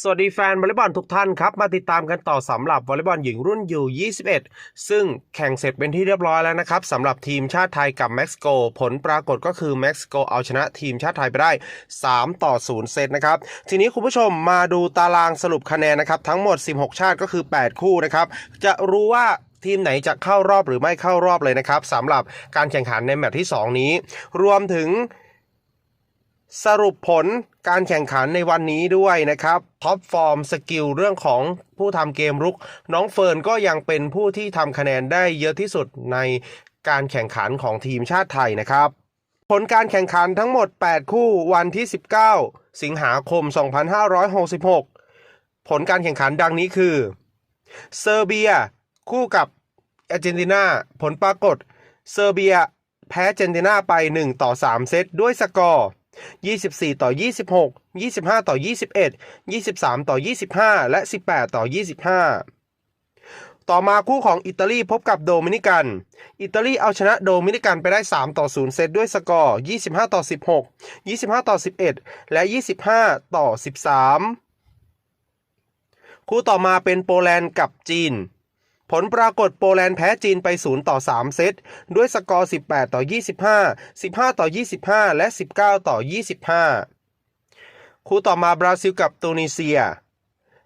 สวัสดีแฟนวอลเลย์บอลทุกท่านครับ มาติดตามกันต่อสำหรับวอลเลย์บอลหญิงรุ่นยู21 ซึ่งแข่งเสร็จเป็นที่เรียบร้อยแล้วนะครับสำหรับทีมชาติไทยกับเม็กซิโก ผลปรากฏก็คือเม็กซิโกเอาชนะทีมชาติไทยไปได้ 3 ต่อ 0 เซตนะครับ ทีนี้คุณผู้ชมมาดูตารางสรุปคะแนนนะครับ ทั้งหมด 16 ชาติก็คือ 8 คู่นะครับ จะรู้ว่าทีมไหนจะเข้ารอบหรือไม่เข้ารอบเลยนะครับสำหรับการแข่งขันในแมตช์ที่ 2 นี้ รวมถึง สรุปผลการแข่งขันในวันนี้ด้วยนะครับท็อปฟอร์มสกิลเรื่องของผู้ทำเกมรุก น้องเฟิร์นก็ยังเป็นผู้ที่ทำคะแนนได้เยอะที่สุดในการแข่งขันของทีมชาติไทยนะครับ ผลการแข่งขันทั้งหมด 8 คู่วันที่ 19 สิงหาคม 2566 ผลการแข่งขันดังนี้คือ เซอร์เบีย คู่กับอาร์เจนตินาผลปรากฏ เซอร์เบีย แพ้อาร์เจนตินาไป 1 ต่อ 3 เซตด้วยสกอร์ 24 ต่อ 26 25 ต่อ 21 23 ต่อ 25 และ 18 ต่อ 25 ต่อมาคู่ของอิตาลีพบกับโดมินิกัน อิตาลีเอาชนะโดมินิกันไปได้ 3 ต่อ 0 เซตด้วยสกอร์ 25 ต่อ 16 25 ต่อ 11 และ 25 ต่อ 13 คู่ต่อมาเป็นโปแลนด์กับจีน ผลปรากฏโปแลนด์แพ้จีนไป 0 ต่อ 3 เซต ด้วยสกอร์ 18 ต่อ 25 15 ต่อ 25 และ 19 ต่อ 25 คู่ต่อมาบราซิลกับตูนิเซีย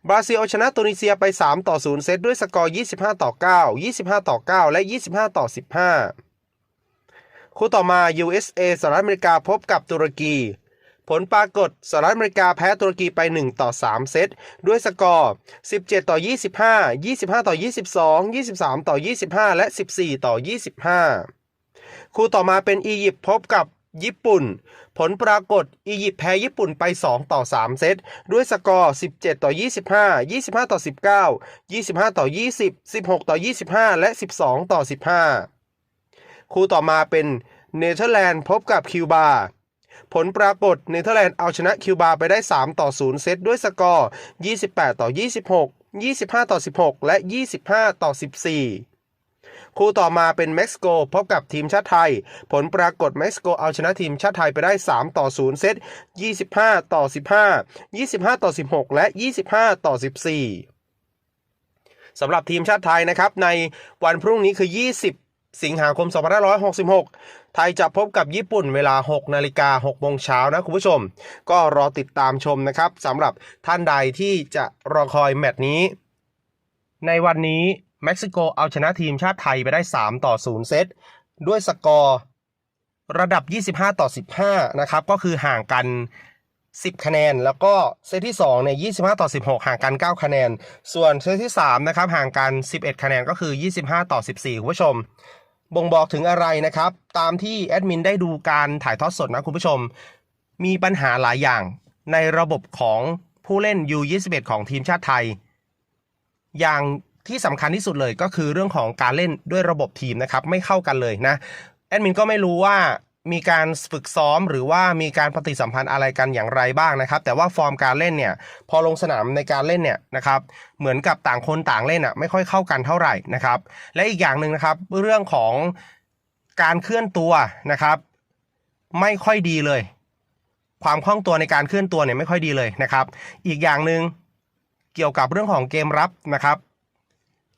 บราซิลเอาชนะตูนิเซียไป 3 ต่อ 0 เซต ด้วยสกอร์ 25 ต่อ 9 25 ต่อ 9 และ 25 ต่อ 15 คู่ต่อมา USA สหรัฐอเมริกาพบกับตุรกี ผลปรากฏสหรัฐอเมริกาแพ้ตุรกีไป 1 ต่อ 3 เซต ด้วยสกอร์ 17 ต่อ 25 25 ต่อ 22 23 ต่อ 25 และ 14 ต่อ 25 คู่ต่อมาเป็นอียิปต์พบกับญี่ปุ่น ผลปรากฏอียิปต์แพ้ญี่ปุ่นไป 2 ต่อ 3 เซต ด้วยสกอร์ 17 ต่อ 25 25 ต่อ 19 25 ต่อ 20 16 ต่อ 25 และ 12 ต่อ 15 คู่ต่อมาเป็นเนเธอร์แลนด์พบกับคิวบา ผลปรากฏเนเธอร์แลนด์เอาชนะคิวบาไปได้ 3 ต่อ 0 เซตด้วยสกอร์ 28 ต่อ 26 25 ต่อ 16 และ 25 ต่อ 14คู่ต่อมาเป็นเม็กซิโกพบกับทีมชาติไทย ผลปรากฏเม็กซิโกเอาชนะทีมชาติไทยไปได้ 3 ต่อ 0 เซต 25 ต่อ 15 25 ต่อ 16 และ 25 ต่อ 14 สำหรับทีมชาติไทยนะครับ ในวันพรุ่งนี้คือ 20 สิงหาคม 2566 ไทยจะพบกับญี่ปุ่นเวลา 6 นาฬิกา6โมงเช้านะคุณผู้ชม ก็รอติดตามชมนะครับสำหรับท่านใดที่จะรอคอยแมตช์นี้ ในวันนี้เม็กซิโกเอาชนะทีมชาติไทยไปได้ 3 ต่อ 0 เซต ด้วยสกอร์ระดับ 25 ต่อ 15 นะครับ ก็คือห่างกัน 10 คะแนน แล้วก็เซตที่2เนี่ย 25 ต่อ 16 ห่างกัน 9 คะแนน ส่วนเซตที่ 3 นะครับ ห่างกัน 11 คะแนน ก็คือ 25 ต่อ 14 คุณผู้ชม บ่งบอกถึงอะไรนะครับ ตามที่แอดมินได้ดูการถ่ายทอดสดนะคุณผู้ชม มีปัญหาหลายอย่างในระบบของผู้เล่น U21 ของทีมชาติไทย อย่างที่สำคัญที่สุดเลยก็คือเรื่องของการเล่นด้วยระบบทีมนะครับ ไม่เข้ากันเลยนะแอดมินก็ไม่รู้ว่า มีการฝึกซ้อมหรือว่ามีการปฏิสัมพันธ์อะไรกันอย่างไรบ้างนะครับ แต่ว่าฟอร์มการเล่นเนี่ยพอลงสนามในการเล่นเนี่ยนะครับเหมือนกับต่างคนต่างเล่นอะไม่ค่อยเข้ากันเท่าไหร่นะครับ และอีกอย่างหนึ่งนะครับเรื่องของการเคลื่อนตัวนะครับ ไม่ค่อยดีเลย ความคล่องตัวในการเคลื่อนตัวเนี่ยไม่ค่อยดีเลยนะครับ อีกอย่างหนึ่งเกี่ยวกับเรื่องของเกมรับนะครับ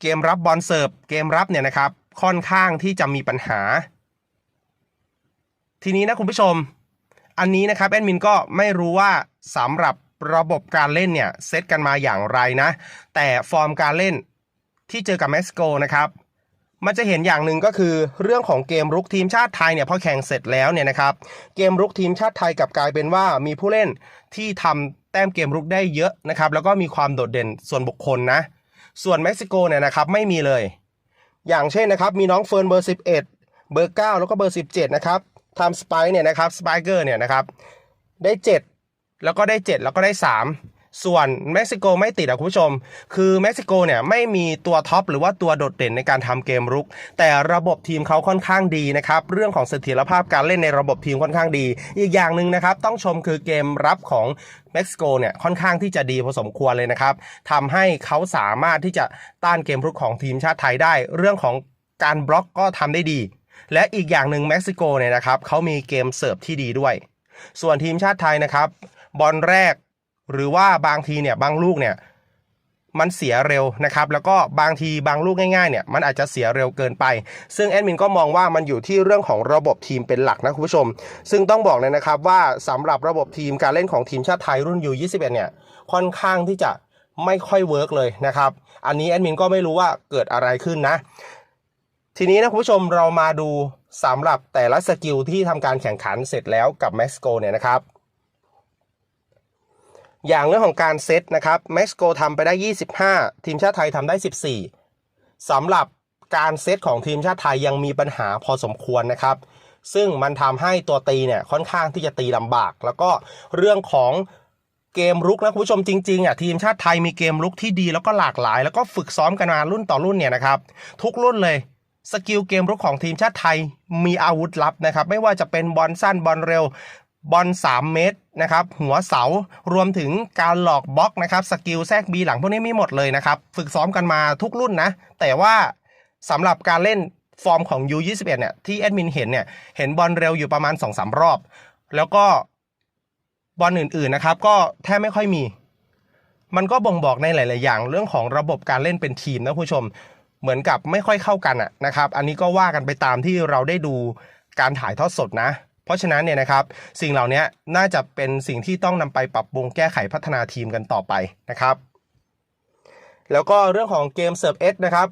เกมรับบอลเสิร์ฟเกมรับเนี่ยนะครับค่อนข้างที่จะมีปัญหา ทีนี้นะคุณผู้ชม อันนี้นะครับแอดมินก็ไม่รู้ว่าสำหรับระบบการเล่นเนี่ยเซตกันมาอย่างไรนะ แต่ฟอร์มการเล่นที่เจอกับเม็กซิโกนะครับมันจะเห็นอย่างหนึ่งก็คือเรื่องของเกมรุกทีมชาติไทยเนี่ยพอแข่งเสร็จแล้วเนี่ยนะครับเกมรุกทีมชาติไทยกับกลายเป็นว่ามีผู้เล่นที่ทำแต้มเกมรุกได้เยอะนะครับแล้วก็มีความโดดเด่นส่วนบุคคลนะ ส่วนเม็กซิโกเนี่ยนะครับไม่มีเลย อย่างเช่นนะครับมีน้องเฟิร์นเบอร์ 11 เบอร์ 9 แล้วก็เบอร์ 17 นะครับ ทำสไปเนี่ยนะครับสไปเกอร์เนี่ยนะครับได้ 7 แล้วก็ได้ 7 แล้วก็ได้ 3 ส่วนเม็กซิโกไม่ติดอะคุณผู้ชม คือเม็กซิโกเนี่ยไม่มีตัวท็อปหรือว่าตัวโดดเด่นในการทำเกมรุก แต่ระบบทีมเขาค่อนข้างดีนะครับ เรื่องของเสถียรภาพการเล่นในระบบทีมค่อนข้างดี อีกอย่างหนึ่งนะครับ ต้องชมคือเกมรับของเม็กซิโกเนี่ยค่อนข้างที่จะดีพอสมควรเลยนะครับทำให้เขาสามารถที่จะต้านเกมรุกของทีมชาติไทยได้ เรื่องของการบล็อกก็ทำได้ดี และอีกอย่างหนึ่งเม็กซิโกเนี่ยนะครับเขามีเกมเสิร์ฟที่ดีด้วย ส่วนทีมชาติไทยนะครับ บอลแรก หรือว่าบางทีเนี่ยบางลูกเนี่ยมันเสียเร็วนะครับ แล้วก็บางทีบางลูกง่ายๆเนี่ยมันอาจจะเสียเร็วเกินไป ซึ่งแอดมินก็มองว่ามันอยู่ที่เรื่องของระบบทีมเป็นหลักนะคุณผู้ชม ซึ่งต้องบอกเลยนะครับว่าสำหรับระบบทีมการเล่นของทีมชาติไทยรุ่น U21 เนี่ยค่อนข้างที่จะไม่ค่อยเวิร์กเลยนะครับ อันนี้แอดมินก็ไม่รู้ว่าเกิดอะไรขึ้นนะ ทีนี้นะคุณผู้ชมเรามาดูสำหรับแต่ละสกิลที่ทำการแข่งขันเสร็จแล้วกับเม็กซิโกเนี่ยนะครับ อย่างเรื่องของการเซตนะครับเม็กซิโกทำไปได้ 25 ทีมชาติไทยทำได้ 14สำหรับการเซตของทีมชาติไทยยังมีปัญหาพอสมควรนะครับ ซึ่งมันทำให้ตัวตีเนี่ยค่อนข้างที่จะตีลำบาก แล้วก็เรื่องของเกมรุกนะคุณผู้ชมจริงๆอะทีมชาติไทยมีเกมรุกที่ดีแล้วก็หลากหลาย แล้วก็ฝึกซ้อมกันมารุ่นต่อรุ่นเนี่ยนะครับ ทุกรุ่นเลย สกิลเกมรุกของทีมชาติไทยมีอาวุธลับนะครับ ไม่ว่าจะเป็นบอลสั้นบอลเร็วบอล3 เมตรนะครับหัวเสารวมถึงการหลอกบล็อกนะครับสกิลแทรกบีหลังพวกนี้มีหมดเลยนะครับ ฝึกซ้อมกันมาทุกรุ่นนะ แต่ว่าสำหรับการเล่นฟอร์มของ U21 เนี่ยที่แอดมินเห็นเนี่ยเห็นบอลเร็วอยู่ประมาณ 2-3 รอบ แล้วก็บอลอื่นๆนะครับ ก็แทบไม่ค่อยมี มันก็บ่งบอกในหลาย ๆ อย่าง เรื่องของระบบการเล่นเป็นทีมนะคุณผู้ชม เหมือนกับไม่ค่อยเข้ากันอะนะครับ อันนี้ก็ว่ากันไปตามที่เราได้ดูการถ่ายทอดสดนะ เพราะฉะนั้นเนี่ยนะครับ สิ่งเหล่านี้น่าจะเป็นสิ่งที่ต้องนำไปปรับปรุงแก้ไขพัฒนาทีมกันต่อไปนะครับ แล้วก็เรื่องของเกมเสิร์ฟเอสนะครับ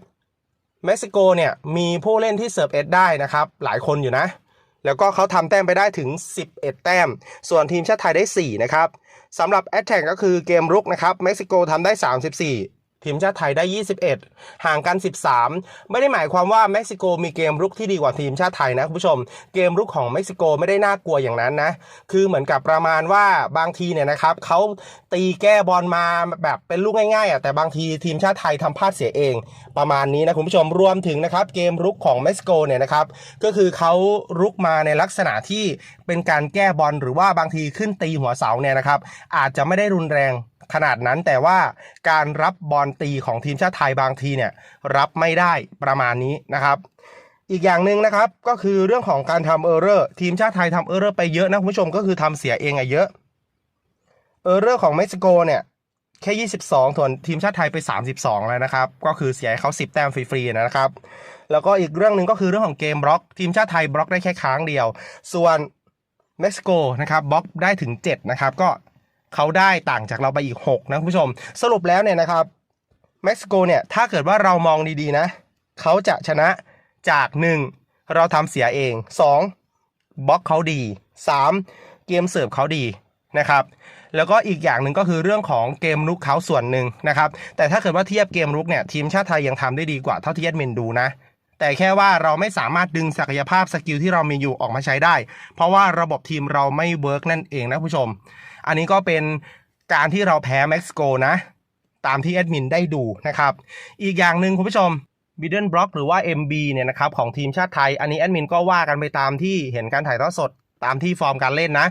เม็กซิโกเนี่ยมีผู้เล่นที่เสิร์ฟเอสได้นะครับ หลายคนอยู่นะ แล้วก็เขาทำแต้มไปได้ถึง 11 แต้ม ส่วนทีมชาติไทยได้ 4 นะครับสำหรับแอตแทกก็คือเกมรุกนะครับเม็กซิโกทำได้ 34 ทีมชาติไทยได้ 21 ห่างกัน 13 ไม่ได้หมายความว่าเม็กซิโกมีเกมรุกที่ดีกว่าทีมชาติไทยนะคุณผู้ชม เกมรุกของเม็กซิโกไม่ได้น่ากลัวอย่างนั้นนะ คือเหมือนกับประมาณว่าบางทีเนี่ยนะครับเขาตีแก้บอลมาแบบเป็นลูกง่ายๆอะแต่บางทีทีมชาติไทยทำพลาดเสียเอง ประมาณนี้นะคุณผู้ชมรวมถึงนะครับเกมรุกของเม็กซิโกเนี่ยนะครับก็คือเขารุกมาในลักษณะที่เป็นการแก้บอลหรือว่าบางทีขึ้นตีหัวเสาเนี่ยนะครับอาจจะไม่ได้รุนแรง ขนาดนั้นแต่ว่าการรับบอลตีของทีมชาติไทยบางทีเนี่ยรับไม่ได้ประมาณนี้นะครับอีกอย่างหนึ่งนะครับก็คือเรื่องของการทำเออร์เรอร์ทีมชาติไทยทำเออร์เรอร์ไปเยอะนะคุณผู้ชมก็คือทำเสียเองอะเยอะเออร์เรอร์ของเม็กซิโกเนี่ยแค่ 22ส่วนทีมชาติไทยไป 32 แล้วนะครับ ก็คือเสียเขา 10 แต้มฟรีๆนะครับ แล้วก็อีกเรื่องหนึ่งก็คือเรื่องของเกมบล็อก ทีมชาติไทยบล็อกได้แค่ครั้งเดียว ส่วนเม็กซิโกนะครับบล็อกได้ถึง 7 นะครับ ก็ เขาได้ต่างจากเราไปอีก 6 นะคุณผู้ชม สรุปแล้วเนี่ยนะครับเม็กซิโกเนี่ยถ้าเกิดว่าเรามองดีๆนะ เขาจะชนะจาก 1 เราทำเสียเอง 2. บล็อกเขาดี 3. เกมเสิร์ฟเขาดีนะครับแล้วก็อีกอย่างหนึ่งก็คือเรื่องของเกมรุกเขาส่วนหนึ่งนะครับแต่ถ้าเกิดว่าเทียบเกมรุกเนี่ยทีมชาติไทยยังทำได้ดีกว่าเท่าที่แอดมินดูนะแต่แค่ว่าเราไม่สามารถดึงศักยภาพสกิลที่เรามีอยู่ออกมาใช้ได้ เพราะว่าระบบทีมเราไม่เวิร์กนั่นเองนะผู้ชม อันนี้ก็เป็นการที่เราแพ้เม็กซิโกนะ ตามที่แอดมินได้ดูนะครับ อีกอย่างหนึ่งคุณผู้ชม middle block หรือว่า MB เนี่ยนะครับของทีมชาติไทย อันนี้แอดมินก็ว่ากันไปตามที่เห็นการถ่ายทอดสดตามที่ฟอร์มการเล่นนะ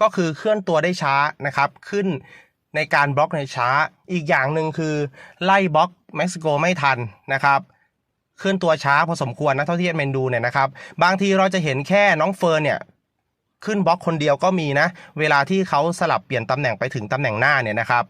ก็คือเคลื่อนตัวได้ช้านะครับ ขึ้นในการบล็อกในช้า อีกอย่างหนึ่งคือไล่บล็อกเม็กซิโกไม่ทันนะครับเคลื่อนตัวช้าพอสมควรนะเท่าที่แอดมินดูเนี่ยนะครับ บางทีเราจะเห็นแค่น้องเฟิร์นเนี่ย ขึ้นบล็อกคนเดียวก็มีนะ เวลาที่เขาสลับเปลี่ยนตำแหน่งไปถึงตำแหน่งหน้าเนี่ยนะครับ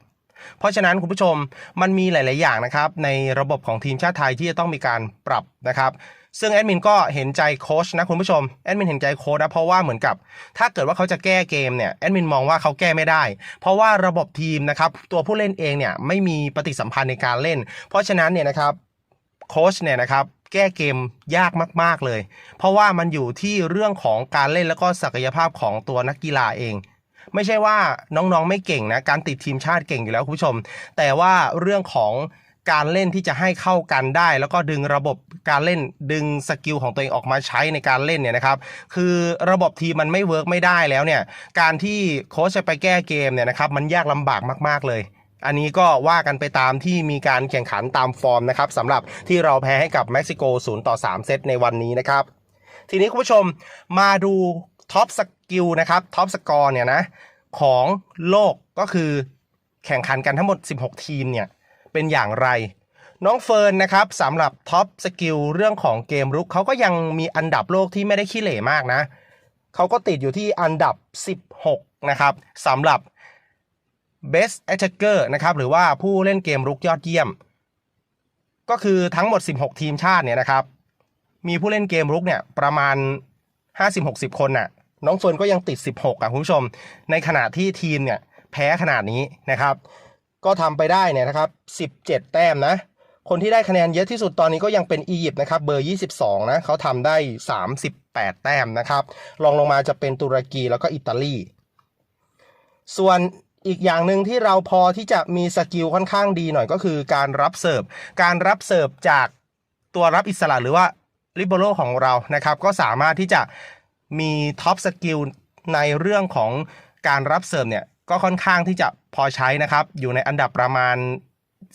เพราะฉะนั้นคุณผู้ชมมันมีหลาย ๆ อย่างนะครับ ในระบบของทีมชาติไทยที่จะต้องมีการปรับนะครับซึ่งแอดมินก็เห็นใจโค้ชนะคุณผู้ชมแอดมินเห็นใจโค้ชนะเพราะว่าเหมือนกับ ถ้าเกิดว่าเขาจะแก้เกมเนี่ยแอดมินมองว่าเขาแก้ไม่ได้ เพราะว่าระบบทีมนะครับตัวผู้เล่นเองเนี่ยไม่มีปฏิสัมพันธ์ในการเล่น เพราะฉะนั้นเนี่ยนะครับ โค้ชเนี่ยนะครับแก้เกมยากมาก ๆ เลย เพราะว่ามันอยู่ที่เรื่องของการเล่นแล้วก็ศักยภาพของตัวนักกีฬาเอง ไม่ใช่ว่าน้องๆไม่เก่งนะการติดทีมชาติเก่งอยู่แล้วคุณผู้ชม แต่ว่าเรื่องของการเล่นที่จะให้เข้ากันได้ แล้วก็ดึงระบบการเล่นดึงสกิลของตัวเองออกมาใช้ในการเล่นเนี่ยนะครับ คือระบบทีมมันไม่เวิร์กไม่ได้แล้วเนี่ย การที่โค้ชจะไปแก้เกมเนี่ยนะครับ มันยากลำบากมาก ๆเลย อันนี้ก็ว่ากันไปตามที่มีการแข่งขันตามฟอร์มนะครับสำหรับที่เราแพ้ให้กับเม็กซิโก0ต่อ3เซตในวันนี้นะครับ ทีนี้คุณผู้ชมมาดูท็อปสกิลนะครับท็อปสกอร์เนี่ยนะของโลกก็คือแข่งขันกันทั้งหมด 16 ทีมเนี่ยเป็นอย่างไร น้องเฟิร์นนะครับสำหรับท็อปสกิลเรื่องของเกมรุกเขาก็ยังมีอันดับโลกที่ไม่ได้ขี้เหร่มากนะเขาก็ติดอยู่ที่อันดับ 16 นะครับสำหรับ Best Attacker นะครับหรือว่าผู้เล่นเกมรุกยอดเยี่ยม ก็คือทั้งหมด 16 ทีมชาติเนี่ยนะครับ มีผู้เล่นเกมรุกเนี่ยประมาณ 50-60 คนน่ะน้องเฟิร์นก็ยังติด 16อะคุณผู้ชม ในขณะที่ทีมเนี่ยแพ้ขนาดนี้นะครับ ก็ทำไปได้เนี่ยนะครับ 17 แต้มนะ คนที่ได้คะแนนเยอะที่สุดตอนนี้ก็ยังเป็นอียิปต์นะครับเบอร์ 22 นะเขาทำได้ 38 แต้มนะครับรองลงมาจะเป็นตุรกีแล้วก็อิตาลี ส่วน อีกอย่างหนึ่งที่เราพอที่จะมีสกิลค่อนข้างดีหน่อยก็คือการรับเสิร์ฟ การรับเสิร์ฟจากตัวรับอิสระหรือว่าริโบโลของเรานะครับ ก็สามารถที่จะมีท็อปสกิลในเรื่องของการรับเสิร์ฟเนี่ยก็ค่อนข้างที่จะพอใช้นะครับ อยู่ในอันดับประมาณ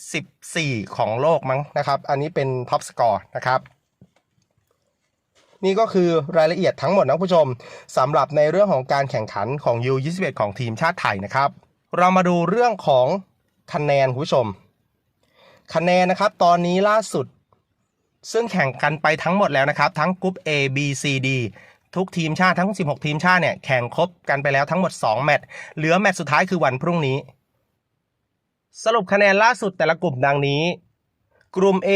14 ของโลกมั้งนะครับ อันนี้เป็นท็อปสกอร์นะครับนี่ก็คือรายละเอียดทั้งหมดนะผู้ชมสำหรับในเรื่องของการแข่งขันของ U21 ของทีมชาติไทยนะครับ เรามาดูเรื่องของคะแนนคุณผู้ชม คะแนนนะครับตอนนี้ล่าสุด ซึ่งแข่งกันไปทั้งหมดแล้วนะครับ ทั้งกรุ๊ป A B C D ทุกทีมชาติทั้ง 16 ทีมชาติเนี่ยแข่งครบกันไปแล้วทั้งหมด 2 แมตช์เหลือแมตช์สุดท้ายคือวันพรุ่งนี้ สรุปคะแนนล่าสุดแต่ละกลุ่มดังนี้ กลุ่ม A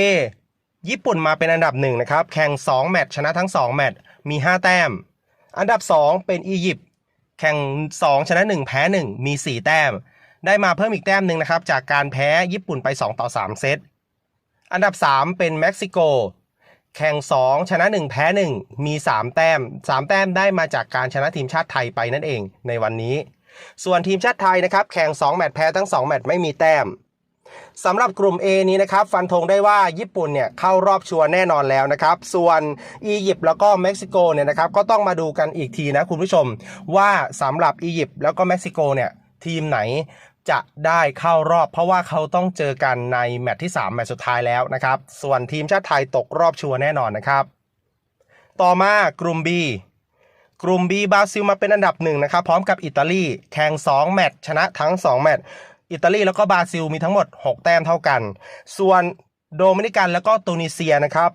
ญี่ปุ่นมาเป็นอันดับหนึ่งนะครับแข่ง 2 แมตช์ชนะทั้ง 2 แมตช์มี 5 แต้ม อันดับ 2 เป็นอียิปต์ แข่ง 2 ชนะ 1 แพ้ 1 มี 4 แต้ม ได้มาเพิ่มอีกแต้มหนึ่งนะครับ จากการแพ้ญี่ปุ่นไป 2 ต่อ 3 เซต อันดับ 3 เป็นเม็กซิโก แข่ง 2 ชนะ 1 แพ้ 1 มี 3 แต้ม 3 แต้มได้มาจากการชนะทีมชาติไทยไปนั่นเองในวันนี้ ส่วนทีมชาติไทยนะครับ แข่ง 2 แมตช์แพ้ทั้ง 2 แมตช์ไม่มีแต้ม สำหรับกลุ่ม A นี้นะครับฟันธงได้ว่าญี่ปุ่นเนี่ยเข้ารอบชัวร์แน่นอนแล้วนะครับ ส่วนอียิปต์แล้วก็เม็กซิโกเนี่ยนะครับก็ต้องมาดูกันอีกทีนะคุณผู้ชม ว่าสำหรับอียิปต์แล้วก็เม็กซิโกเนี่ยทีมไหนจะได้เข้ารอบ เพราะว่าเขาต้องเจอกันในแมตช์ที่ 3 แมตช์สุดท้ายแล้วนะครับ ส่วนทีมชาติไทยตกรอบชัวร์แน่นอนนะครับ ต่อมากลุ่ม B กลุ่ม B บราซิลมาเป็นอันดับหนึ่งนะครับ พร้อมกับอิตาลีแข่ง 2 แมตช์ชนะทั้ง 2 แมตช์ อิตาลีแล้วก็บราซิลมีทั้งหมด 6 แต้มเท่ากัน ส่วนโดมินิกันแล้วก็ตูนิเซียนะครับ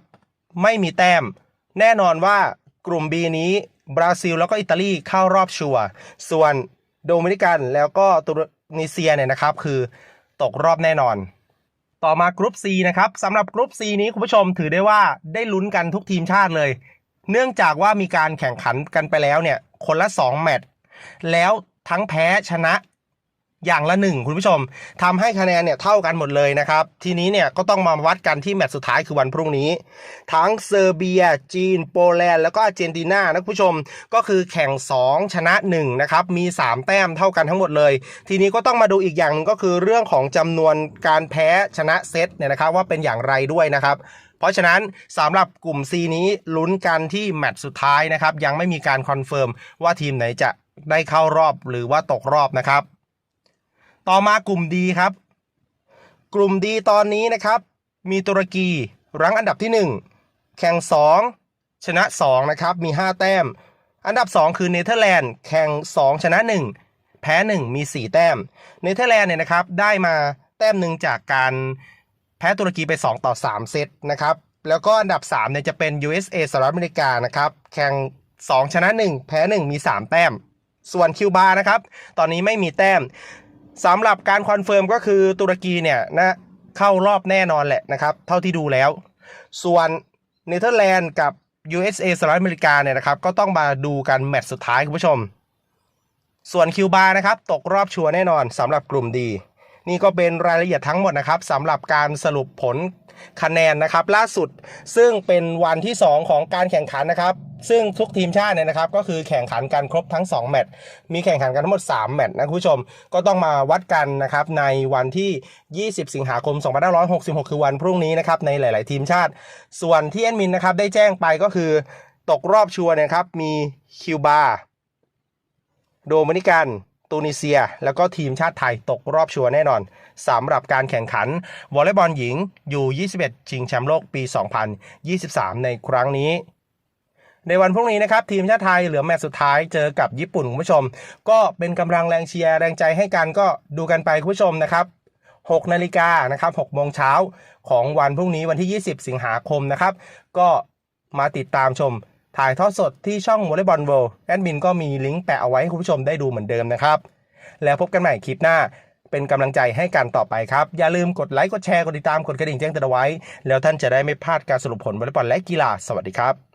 ไม่มีแต้ม แน่นอนว่ากลุ่ม B นี้บราซิลแล้วก็อิตาลีเข้ารอบชัวร์ส่วนโดมินิกันแล้วก็ตูนิเซียเนี่ยนะครับคือตกรอบแน่นอน ต่อมากรุ๊ป C นะครับสำหรับกรุ๊ป C นี้คุณผู้ชมถือได้ว่าได้ลุ้นกันทุกทีมชาติเลย เนื่องจากว่ามีการแข่งขันกันไปแล้วเนี่ยคนละ 2 แมตช์แล้วทั้งแพ้ชนะ อย่างละหนึ่งคุณผู้ชมทำให้คะแนนเนี่ยเท่ากันหมดเลยนะครับ ทีนี้เนี่ยก็ต้องมาวัดกันที่แมตช์สุดท้ายคือวันพรุ่งนี้ ทั้งเซอร์เบีย จีน โปแลนด์แล้วก็อาร์เจนตินานะคุณผู้ชมก็คือแข่ง 2 ชนะ1นะครับมี 3 แต้มเท่ากันทั้งหมดเลย ทีนี้ก็ต้องมาดูอีกอย่างหนึงก็คือเรื่องของจำนวนการแพ้ชนะเซตเนี่ยนะครับว่าเป็นอย่างไรด้วยนะครับเพราะฉะนั้นสำหรับกลุ่ม C นี้ลุ้นกันที่แมตช์สุดท้ายนะครับ ยังไม่มีการคอนเฟิร์มว่าทีมไหนจะได้เข้ารอบหรือว่าตกรอบนะครับ ต่อมากลุ่มดีครับ กลุ่มดีตอนนี้นะครับ มีตุรกีรั้งอันดับที่ 1 แข่ง 2 ชนะ 2 นะครับ มี 5 แต้ม อันดับ 2 คือเนเธอร์แลนด์แข่ง 2 ชนะ 1 แพ้ 1 มี 4 แต้ม เนเธอร์แลนด์เนี่ยนะครับได้มาแต้มหนึ่งจากการแพ้ตุรกีไป 2 ต่อ 3 เซตนะครับแล้วก็อันดับ3เนี่ยจะเป็น USA สหรัฐอเมริกานะครับ แข่ง 2 ชนะ 1 แพ้ 1 มี 3 แต้ม ส่วนคิวบานะครับ ตอนนี้ไม่มีแต้ม สำหรับการคอนเฟิร์มก็คือตุรกีเนี่ยนะเข้ารอบแน่นอนแหละนะครับเท่าที่ดูแล้ว ส่วนเนเธอร์แลนด์กับ USA สหรัฐอเมริกาเนี่ยนะครับก็ต้องมาดูกันแมตช์สุดท้ายคุณผู้ชม ส่วนคิวบานะครับตกรอบชัวร์แน่นอนสำหรับกลุ่มดี นี่ก็เป็นรายละเอียดทั้งหมดนะครับสำหรับการสรุปผล คะแนนนะครับล่าสุดซึ่งเป็นวันที่ 2 ของการแข่งขันนะครับซึ่งทุกทีมชาติเนี่ยนะครับก็คือแข่งขันกันครบทั้ง 2 แมตช์มีแข่งขันกันทั้งหมด 3 แมตช์นะคุณผู้ชมก็ต้องมาวัดกันนะครับในวันที่ 20 สิงหาคม 2566 คือวันพรุ่งนี้นะครับในหลาย ๆ ทีมชาติ ส่วนที่แอดมินนะครับได้แจ้งไปก็คือตกรอบชัวร์นะครับมีคิวบาโดมินิกัน ตูนิเซีย แล้วก็ทีมชาติไทยตกรอบชัวร์แน่นอนสำหรับการแข่งขันวอลเลย์บอลหญิงยู21 ชิงแชมป์โลกปี 2023 ในครั้งนี้ในวันพรุ่งนี้นะครับ ทีมชาติไทยเหลือแมตช์สุดท้ายเจอกับญี่ปุ่นคุณผู้ชม ก็เป็นกำลังแรงเชียร์แรงใจให้กันก็ดูกันไปคุณผู้ชมนะครับ6นาฬิกานะครับ6โมงเช้าของวันพรุ่งนี้วันที่ 20 สิงหาคมนะครับ ก็มาติดตามชม ถ่ายทอดสดที่ช่องวอลเลย์บอลเวิลด์แอดมินก็มีลิงก์แปะเอาไว้ให้คุณผู้ชมได้ดูเหมือนเดิมนะครับ แล้วพบกันใหม่คลิปหน้า เป็นกำลังใจให้กันต่อไปครับ อย่าลืมกดไลค์กดแชร์กดติดตามกดกระดิ่งแจ้งเตือนเอาไว้ แล้วท่านจะได้ไม่พลาดการสรุปผลวอลเลย์บอลและกีฬาสวัสดีครับ